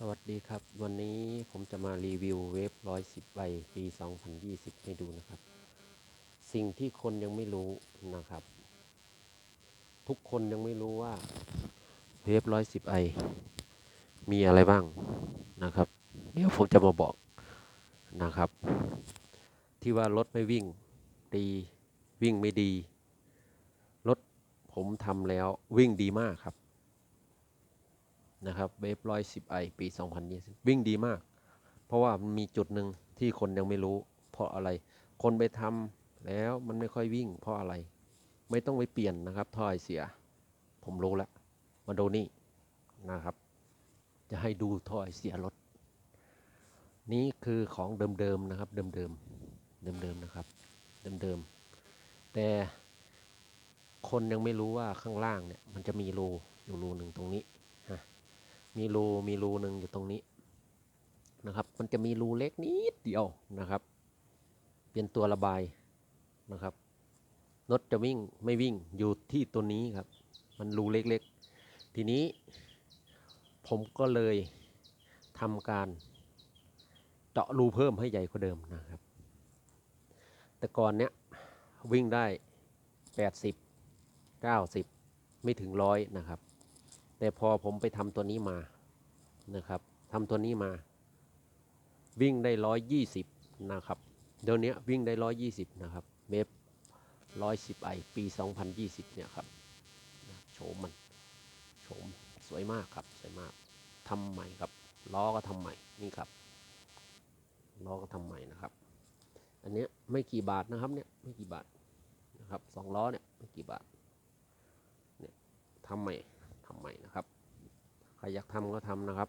สวัสดีครับ วันนี้ผมจะมารีวิวเวฟ110 ใบ ปี 2020 ให้ดูนะครับ สิ่งที่คนยังไม่รู้นะครับ ทุกคนยังไม่รู้ว่าเวฟ110ไอมีอะไรบ้างนะครับ เดี๋ยวผมจะมาบอกนะครับ ที่ว่ารถไม่วิ่งดีวิ่งไม่ดี รถผมทำแล้ววิ่งดีมากครับ นะครับเวฟร้อยสิบไอปี 2020 วิ่งดีมาก เพราะว่ามันมีจุดหนึ่งที่คนยังไม่รู้ เพราะอะไร คนไปทำแล้วมันไม่ค่อยวิ่ง เพราะอะไร ไม่ต้องไปเปลี่ยนนะครับท่อไอเสีย ผมรู้แล้ว มาดูนี่นะครับ จะให้ดูท่อไอเสียรถ นี่คือของเดิมๆนะครับ เดิมๆเดิมๆนะครับเดิมๆแต่คนยังไม่รู้ว่าข้างล่างเนี่ยมันจะมีรูอยู่รูหนึ่งตรงนี้ มีรูมีรูหนึ่งอยู่ตรงนี้นะครับ มันจะมีรูเล็กนิดเดียวนะครับ เป็นตัวระบายนะครับรถจะวิ่งไม่วิ่งอยู่ที่ตัวนี้ครับ มันรูเล็กๆ ทีนี้ผมก็เลยทำการเจาะรูเพิ่มให้ใหญ่กว่าเดิมนะครับ แต่ก่อนเนี้ยวิ่งได้ 80 90 ไม่ถึงร้อยนะครับ แต่พอผมไปทำตัวนี้มานะครับทำตัวนี้มา วิ่งได้ร้อยยี่สิบนะครับเดี๋ยวนี้วิ่งได้ร้อยยี่สิบนะครับเวฟร้อยสิบไอปีสองพันยี่สิบเนี่ยครับโฉมมันโฉมสวยมากครับสวยมากทำใหม่ครับล้อก็ทำใหม่นี่ครับล้อก็ทำใหม่นะครับ อันเนี้ยไม่กี่บาทนะครับเนี่ยไม่กี่บาทนะครับสองล้อเนี่ยไม่กี่บาทเนี่ยทำใหม่ ทำใหม่นะครับใครอยากทำก็ทำนะครับ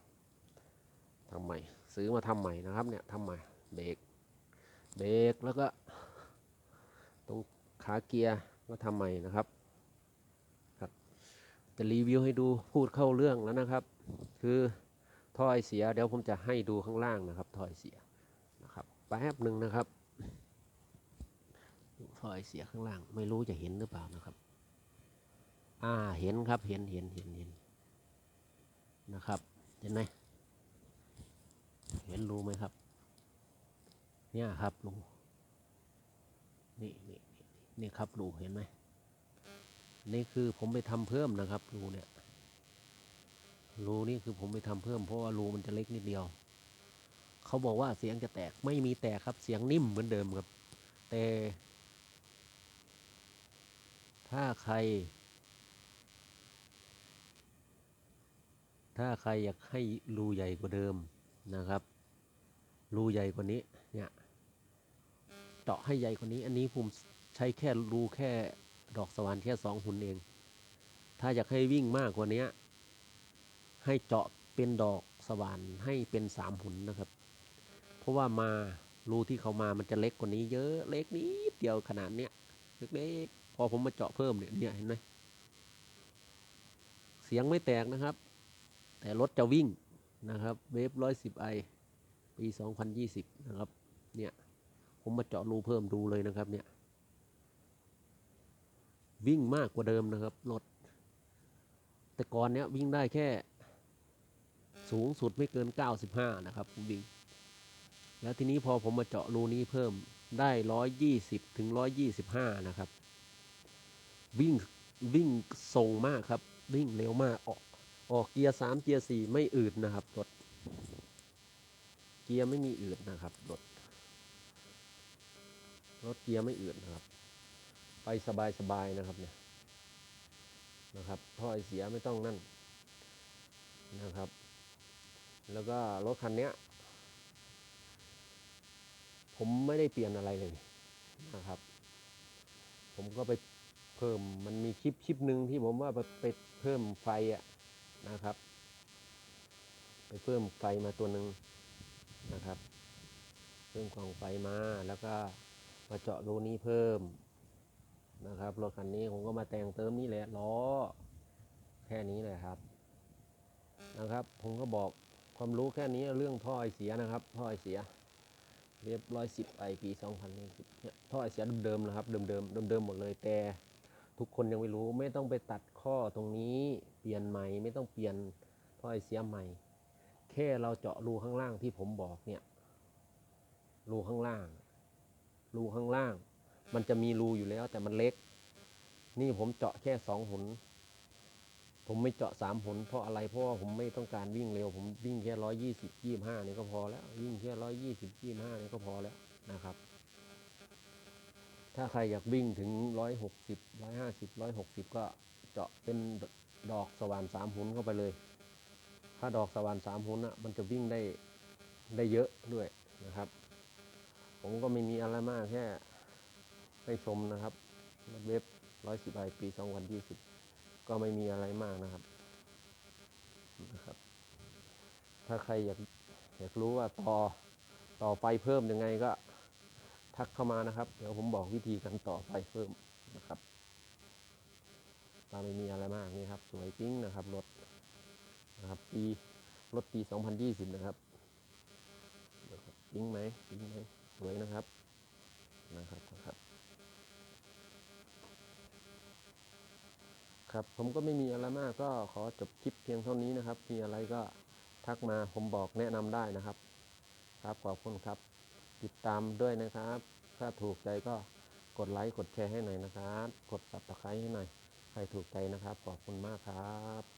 ทำใหม่ ซื้อมาทำใหม่นะครับเนี่ยทำใหม่เบรกเบรกแล้วก็ ตรงขาเกียร์ก็ทำใหม่นะครับครับ จะรีวิวให้ดูพูดเข้าเรื่องแล้วนะครับ คือท่อไอเสียเดี๋ยวผมจะให้ดูข้างล่างนะครับท่อไอเสียนะครับแป๊บหนึ่งนะครับท่อไอเสียข้างล่างไม่รู้จะเห็นหรือเปล่านะครับ อ่าเห็นครับเห็นเห็นเห็นเห็นนะครับ เห็นไหมเห็นรูไหมครับ เนี่ยครับรูนี่นี่นี่นี่ครับรูเห็นไหมนี่คือผมไปทำเพิ่มนะครับรูเนี่ยรูนี่คือผมไปทำเพิ่มเพราะว่ารูมันจะเล็กนิดเดียว เขาบอกว่าเสียงจะแตกไม่มีแตกครับเสียงนิ่มเหมือนเดิมครับ แต่ ถ้าใคร ถ้าใครอยากให้รูใหญ่กว่าเดิมนะครับ รูใหญ่กว่านี้เนี่ยเจาะให้ใหญ่กว่านี้ อันนี้ผมใช้แค่รูแค่ดอกสว่านแค่สองหุ่นเอง ถ้าอยากให้วิ่งมากกว่านี้ให้เจาะเป็นดอกสว่านให้เป็นสามหุ่นนะครับ เพราะว่ามารูที่เขามามันจะเล็กกว่านี้เยอะเล็กนิดเดียวขนาดเนี้ยเล็กๆพอผมมาเจาะเพิ่มเนี่ยเนี่ยเห็นไหมเสียงไม่แตกนะครับ แต่รถจะวิ่งนะครับเวฟร้อยสิบไอปีสองพันยี่สิบนะครับเนี่ยผมมาเจาะรูเพิ่มดูเลยนะครับเนี่ยวิ่งมากกว่าเดิมนะครับรถแต่ก่อนเนี้ยวิ่งได้แค่สูงสุดไม่เกิน 95 นะครับวิ่ง แล้วทีนี้พอผมมาเจาะรูนี้เพิ่มได้ 120 ถึง 125 นะครับ วิ่งวิ่งทรงมากครับ วิ่งเร็วมากออก ออกเกียร์สามเกียร์สี่ไม่อืดนะครับรถเกียร์ไม่มีอืดนะครับรถรถเกียร์ไม่อืดนะครับ ไปสบายสบายๆนะครับเนี่ยนะครับท่อไอเสียไม่ต้องนั่นนะครับ แล้วก็รถคันเนี้ย ผมไม่ได้เปลี่ยนอะไรเลยนะครับ ผมก็ไปเพิ่มมันมีคลิปคลิปหนึ่งที่ผมว่าไปเพิ่มไฟอะ นะครับ ไปเพิ่มไฟมาตัวหนึ่งนะครับ เพิ่มกองไฟมาแล้วก็มาเจาะรูนี้เพิ่มนะครับรถคันนี้ผมก็มาแต่งเติมนี่แหละล้อแค่นี้เลยครับนะครับ ผมก็บอกความรู้แค่นี้เรื่องท่อไอเสียนะครับ ท่อไอเสีย เรียบร้อยสิบไอปีสองพันสิบเนี่ยท่อไอเสียเดิมๆนะครับ เดิมๆเดิมๆหมดเลยแต่ ทุกคนยังไม่รู้ ไม่ต้องไปตัดข้อตรงนี้ เปลี่ยนใหม่ไม่ต้องเปลี่ยนท่อไอเสียใหม่ แค่เราเจาะรูข้างล่างที่ผมบอกเนี่ย รูข้างล่าง รูข้างล่าง มันจะมีรูอยู่แล้วแต่มันเล็ก นี่ผมเจาะแค่สองหุนผมไม่เจาะสามหุนเพราะอะไรเพราะว่าผมไม่ต้องการวิ่งเร็ว ผมวิ่งแค่ร้อยยี่สิบยี่ห้านี่ก็พอแล้ว วิ่งแค่ร้อยยี่สิบยี่ห้านี่ก็พอแล้วนะครับ ถ้าใครอยากวิ่งถึงร้อยหกสิบร้อยห้าสิบร้อยหกสิบก็เจาะเป็นดอกสว่านสามหุนเข้าไปเลย ถ้าดอกสว่านสามหุนอะมันจะวิ่งได้ได้เยอะด้วยนะครับ ผมก็ไม่มีอะไรมากแค่ให้ชมนะครับเว็บร้อยสิบไอปีสองพันยี่สิบก็ไม่มีอะไรมากนะครับนะครับ ถ้าใครอยากอยากรู้ว่าต่อต่อไฟเพิ่มยังไงก็ ทักเข้ามานะครับ เดี๋ยวผมบอกวิธีการต่อไฟเพิ่มนะครับตาไม่มีอะไรมากนี่ครับ สวยจริงนะครับรถนะครับปีรถปี 2020 นะครับนะครับจริงไหมจริงไหมสวยนะครับนะครับนะครับ ครับผมก็ไม่มีอะไรมากก็ขอจบคลิปเพียงเท่านี้นะครับ มีอะไรก็ทักมาผมบอกแนะนำได้นะครับ ครับขอบคุณครับ ติดตามด้วยนะครับ ถ้าถูกใจก็กดไลค์กดแชร์ให้หน่อยนะครับ กดติดตามให้หน่อย ใครถูกใจนะครับ ขอบคุณมากครับ